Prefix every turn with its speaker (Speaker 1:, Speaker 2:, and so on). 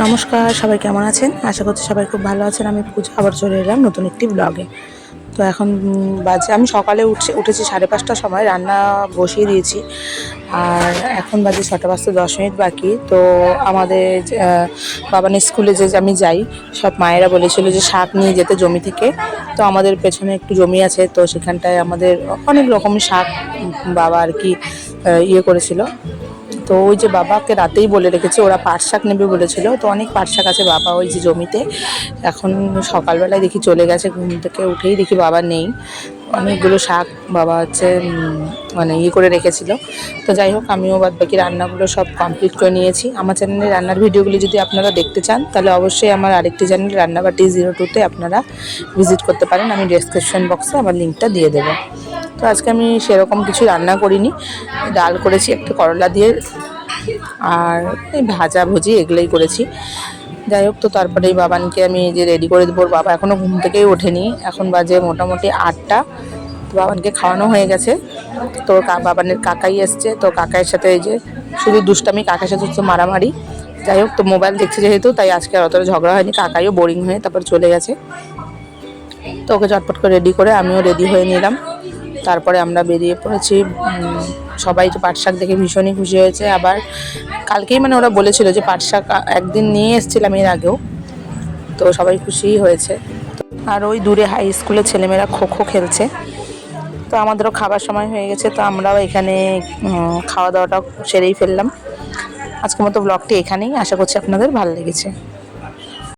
Speaker 1: নমস্কার সবাই কেমন আছেন? আশা করছি সবাই খুব ভালো আছেন। আমি পূজা আবার চলে এলাম নতুন একটি ব্লগে তো এখন বাজে আমি সকালে উঠছি উঠেছি সাড়ে পাঁচটার সময় রান্না বসিয়ে দিয়েছি। আর এখন বাজে ছটা পাঁচটা দশ মিনিট বাকি। তো আমাদের যে, বাবানের স্কুলে যে আমি যাই সব মায়েরা বলেছিল যে শাক নিয়ে যেতে জমি থেকে। তো আমাদের পেছনে একটু জমি আছে তো সেখানটায় আমাদের অনেক রকম শাক বাবা আর কি ইয়ে করেছিল। তো ওই যে বাবাকে রাতেই বলে রেখেছে, ওরা পাট শাক নেবে বলেছিল। তো অনেক পাট শাক আছে বাবা ওই যে জমিতে। এখন সকালবেলায় দেখি চলে গেছে, ঘুম থেকে উঠেই দেখি বাবা নেই। অনেকগুলো শাক বাবা হচ্ছে মানে ইয়ে করে রেখেছিল। তো যাই হোক, আমিও বাদ বাকি রান্নাগুলো সব কমপ্লিট করে নিয়েছি। আমার চ্যানেলে রান্নার ভিডিওগুলি যদি আপনারা দেখতে চান, তাহলে অবশ্যই আমার আরেকটি চ্যানেল রান্নাবাটি জিরো টুতে আপনারা ভিজিট করতে পারেন। আমি ডেসক্রিপশন বক্সে আমার লিঙ্কটা দিয়ে দেবো। তো আজকে আমি সেরকম কিছু রান্না করিনি। ডাল করেছি, একটা করলা দিয়ে আর এই ভাজা ভুজি এগুলোই করেছি। যাই হোক, তো তারপরে এই বাবানকে আমি যে রেডি করে দেবো। বাবা এখনও ঘুম থেকেই ওঠেনি। এখন বাজে মোটামুটি আটটা। তো বাবানকে খাওয়ানো হয়ে গেছে। তো বাবানের কাকাই এসছে। তো কাকাইয়ের সাথে এই যে শুধু দুষ্টামি, কাকার সাথে হচ্ছে মারামারি। যাই হোক, তো মোবাইল দেখছে যেহেতু, তাই আজকে আর অতটা ঝগড়া হয়নি। কাকাইও বোরিং হয়ে তারপর চলে গেছে। তো ওকে চটপট করে রেডি করে আমিও রেডি হয়ে নিলাম। তারপরে আমরা বেরিয়ে পড়েছি সবাই তো পাট শাক দেখে ভীষণই খুশি হয়েছে। আবার কালকেই মানে ওরা বলেছিল যে পাট শাক একদিন নিয়ে এসেছিলাম এর আগেও, তো সবাই খুশিই হয়েছে। আর ওই দূরে হাই স্কুলের ছেলেমেয়েরা খো খো খেলছে। তো আমাদেরও খাবার সময় হয়ে গেছে, তো আমরাও এখানে খাওয়া দাওয়াটা সেরেই ফেললাম। আজকের মতো ব্লগটি এখানেই, আশা করছি আপনাদের ভালো লেগেছে।